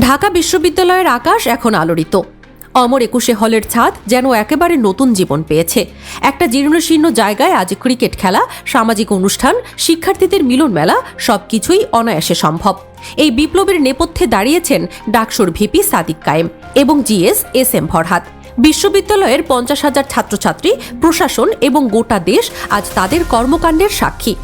ঢাকা বিশ্ববিদ্যালয়ের আকাশ এখন আলোড়িত। অমর একুশে হলের ছাদ যেন একেবারে নতুন জীবন পেয়েছে। একটা জীর্ণশীর্ণ জায়গায় আজ ক্রিকেট খেলা, সামাজিক অনুষ্ঠান, শিক্ষার্থীদের মিলন মেলা, সবকিছুই অনায়াসে সম্ভব। এই বিপ্লবের নেপথ্যে দাঁড়িয়েছেন ডাকসুর ভিপি সাদিক কায়েম এবং জিএস এস এম ফরহাদ। বিশ্ববিদ্যালয়ের পঞ্চাশ হাজার ছাত্রছাত্রী, প্রশাসন এবং গোটা দেশ আজ তাদের কর্মকাণ্ডের সাক্ষী।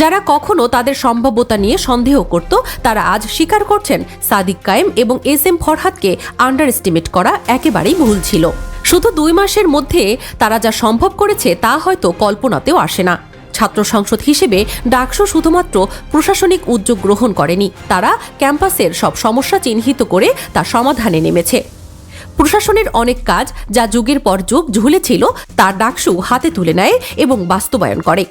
যারা কখনো তাদের সম্ভাব্যতা নিয়ে সন্দেহ করত, তারা আজ স্বীকার করছেন সাদিক কায়েম এবং এস এম ফরহাদকে আন্ডার এস্টিমেট করা একেবারেই ভুল ছিল। শুধু দুই মাসের মধ্যে তারা যা সম্ভব করেছে তা হয়তো কল্পনাতেও আসে না। ছাত্র সংসদ হিসেবে ডাকসু শুধুমাত্র প্রশাসনিক উদ্যোগ গ্রহণ করেনি, তারা ক্যাম্পাসের সব সমস্যা চিহ্নিত করে তা সমাধানে নেমেছে। প্রশাসনের অনেক কাজ যা যুগের পর যুগ ঝুলেছিল, তা ডাকসু হাতে তুলে নেয় এবং বাস্তবায়ন করে।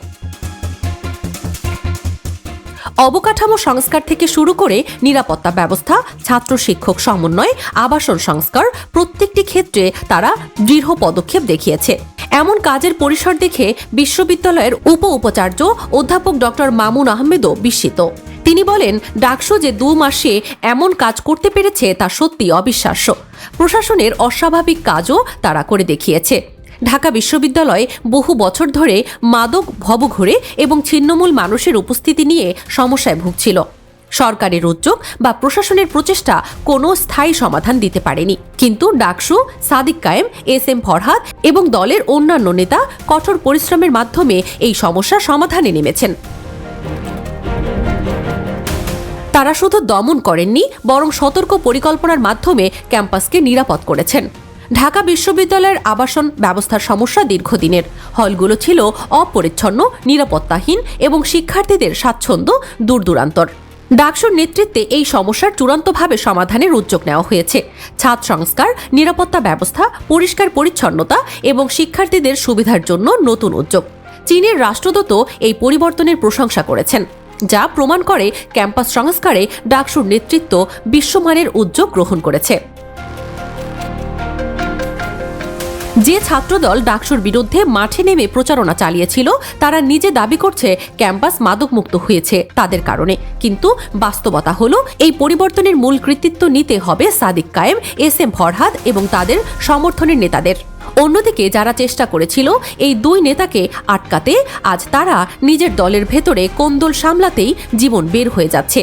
অবকাঠামো সংস্কার থেকে শুরু করে নিরাপত্তা ব্যবস্থা, ছাত্র শিক্ষক সমন্বয়, আবাসন সংস্কার প্রত্যেকটি ক্ষেত্রে তারা দৃঢ় পদক্ষেপ দেখিয়েছে। এমন কাজের পরিসর দেখে বিশ্ববিদ্যালয়ের উপ উপাচার্য অধ্যাপক ডক্টর মামুন আহমেদও বিস্মিত। তিনি বলেন, ডাকসু যে দু মাসে এমন কাজ করতে পেরেছে তা সত্যি অবিশ্বাস্য। প্রশাসনের অস্বাভাবিক কাজও তারা করে দেখিয়েছে। ঢাকা বিশ্ববিদ্যালয় বহু বছর ধরে মাদক ভবঘুরে এবং ছিন্নমূল মানুষের উপস্থিতি নিয়ে সমস্যায় ভুগছিল। সরকারের উদ্যোগ বা প্রশাসনের প্রচেষ্টা কোনো স্থায়ী সমাধান দিতে পারেনি। কিন্তু ডাকসু, সাদিক কায়েম, এস এম ফরহাদ এবং দলের অন্যান্য নেতা কঠোর পরিশ্রমের মাধ্যমে এই সমস্যা সমাধানে নেমেছেন। তারা শুধু দমন করেননি, বরং সতর্ক পরিকল্পনার মাধ্যমে ক্যাম্পাসকে নিরাপদ করেছেন। ঢাকা বিশ্ববিদ্যালয়ের আবাসন ব্যবস্থার সমস্যা দীর্ঘদিনের। হলগুলো ছিল অপরিচ্ছন্ন, নিরাপত্তাহীন এবং শিক্ষার্থীদের স্বাচ্ছন্দ্য দূরদূরান্তর। ডাকসুর নেতৃত্বে এই সমস্যার চূড়ান্তভাবে সমাধানের উদ্যোগ নেওয়া হয়েছে। ছাদ সংস্কার, নিরাপত্তা ব্যবস্থা, পরিষ্কার পরিচ্ছন্নতা এবং শিক্ষার্থীদের সুবিধার জন্য নতুন উদ্যোগ। চীনের রাষ্ট্রদূত এই পরিবর্তনের প্রশংসা করেছেন, যা প্রমাণ করে ক্যাম্পাস সংস্কারে ডাকসুর নেতৃত্ব বিশ্বমানের উদ্যোগ গ্রহণ করেছে। যে ছাত্রদল ডাকসুর বিরুদ্ধে মাঠে নেমে প্রচারণা চালিয়েছিল, তারা নিজে দাবি করছে ক্যাম্পাস মাদকমুক্ত হয়েছে তাদের কারণে। কিন্তু বাস্তবতা হলো, এই পরিবর্তনের মূল কৃতিত্ব নিতে হবে সাদিক কায়েম, এস এম ফরহাদ এবং তাদের সমর্থনের নেতাদের। অন্যদিকে যারা চেষ্টা করেছিল, এই দুই নেতাকে আটকাতে, আজ তারা নিজের দলের ভেতরে কোন্দল সামলাতেই জীবন বের হয়ে যাচ্ছে।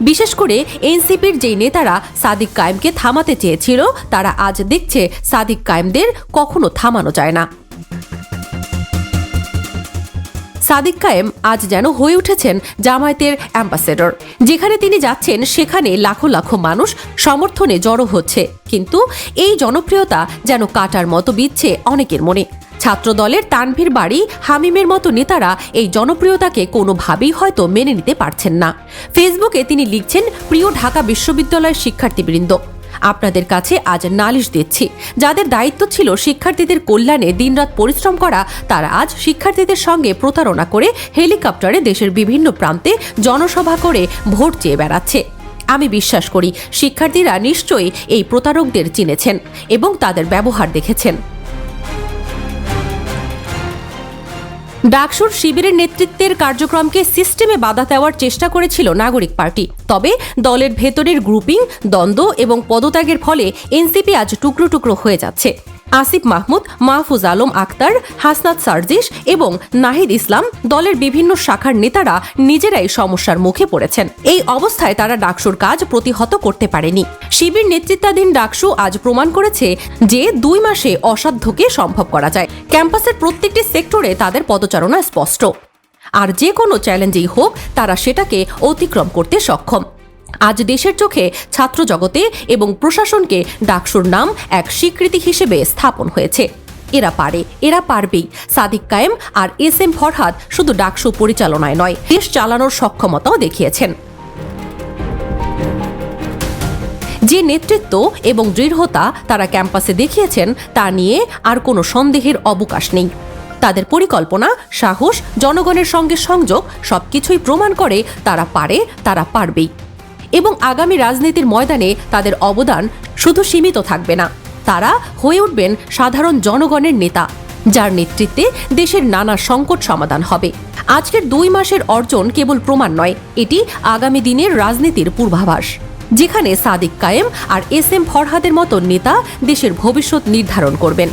বিশেষ করে এনসিপির যেই নেতারা সাদিক কায়েমকে থামাতে চেয়েছিল, তারা আজ দেখছে সাদিক কায়েমদের কখনো থামানো যায় না। সাদিক কায়েম আজ যেন হয়ে উঠেছেন জামায়াতের অ্যাম্বাসেডর। যেখানে তিনি যাচ্ছেন, সেখানে লাখো লাখো মানুষ সমর্থনে জড়ো হচ্ছে। কিন্তু এই জনপ্রিয়তা যেন কাটার মতো বিচ্ছে অনেকের মনে। ছাত্রদলের তানভীর বাড়ি হামিমের মতো নেতারা এই জনপ্রিয়তাকে কোনোভাবেই হয়তো মেনে নিতে পারছেন না। ফেসবুকে তিনি লিখছেন, প্রিয় ঢাকা বিশ্ববিদ্যালয়ের শিক্ষার্থীবৃন্দ, আপনাদের কাছে আজ নালিশ দিচ্ছি। যাদের দায়িত্ব ছিল শিক্ষার্থীদের কল্যাণে দিনরাত পরিশ্রম করা, তারা আজ শিক্ষার্থীদের সঙ্গে প্রতারণা করে হেলিকপ্টারে দেশের বিভিন্ন প্রান্তে জনসভা করে ভোট চেয়ে বেড়াচ্ছে। আমি বিশ্বাস করি, শিক্ষার্থীরা নিশ্চয়ই এই প্রতারকদের চিনেছেন এবং তাদের ব্যবহার দেখেছেন। ডাকসুর শিবিরের নেতৃত্বের কার্যক্রমকে সিস্টেমে বাধা দেওয়ার চেষ্টা করেছিল নাগরিক পার্টি। তবে দলের ভেতরের গ্রুপিং, দ্বন্দ্ব এবং পদত্যাগের ফলে এনসিপি আজ টুকরো টুকরো হয়ে যাচ্ছে। আসিফ মাহমুদ, মাহফুজ আলম আক্তার, হাসনাত সার্জিস এবং নাহিদ ইসলাম দলের বিভিন্ন শাখার নেতারা নিজেরাই সমস্যার মুখে পড়েছেন। এই অবস্থায় তারা ডাকসুর কাজ প্রতিহত করতে পারেনি। শিবির নেতৃত্বাধীন ডাকসু আজ প্রমাণ করেছে যে দুই মাসে অসাধ্যকে সম্ভব করা যায়। ক্যাম্পাসের প্রত্যেকটি সেক্টরে তাদের পদচারণা স্পষ্ট। আর যে কোনো চ্যালেঞ্জেই হোক, তারা সেটাকে অতিক্রম করতে সক্ষম। আজ দেশের চোখে ছাত্র জগতে এবং প্রশাসনকে ডাকসুর নাম এক স্বীকৃতি হিসেবে স্থাপন হয়েছে। এরা পারে, এরা পারবেই। সাদিক কায়েম আর এস এম ফরহাদ শুধু ডাকসু পরিচালনায় নয়, দেশ চালানোর সক্ষমতাও দেখিয়েছেন। যে নেতৃত্ব এবং দৃঢ়তা তারা ক্যাম্পাসে দেখিয়েছেন, তা নিয়ে আর কোনো সন্দেহের অবকাশ নেই। তাদের পরিকল্পনা, সাহস, জনগণের সঙ্গে সংযোগ সবকিছুই প্রমাণ করে তারা পারে, তারা পারবেই। এবং আগামী রাজনীতির ময়দানে তাদের অবদান শুধু সীমিত থাকবে না। তারা হয়ে উঠবেন সাধারণ জনগণের নেতা, যার নেতৃত্বে দেশের নানা সংকট সমাধান হবে। আজকের দুই মাসের অর্জন কেবল প্রমাণ নয়, এটি আগামী দিনের রাজনীতির পূর্বাভাস, যেখানে সাদিক কায়েম আর এস এম ফরহাদের মতো নেতা দেশের ভবিষ্যৎ নির্ধারণ করবেন।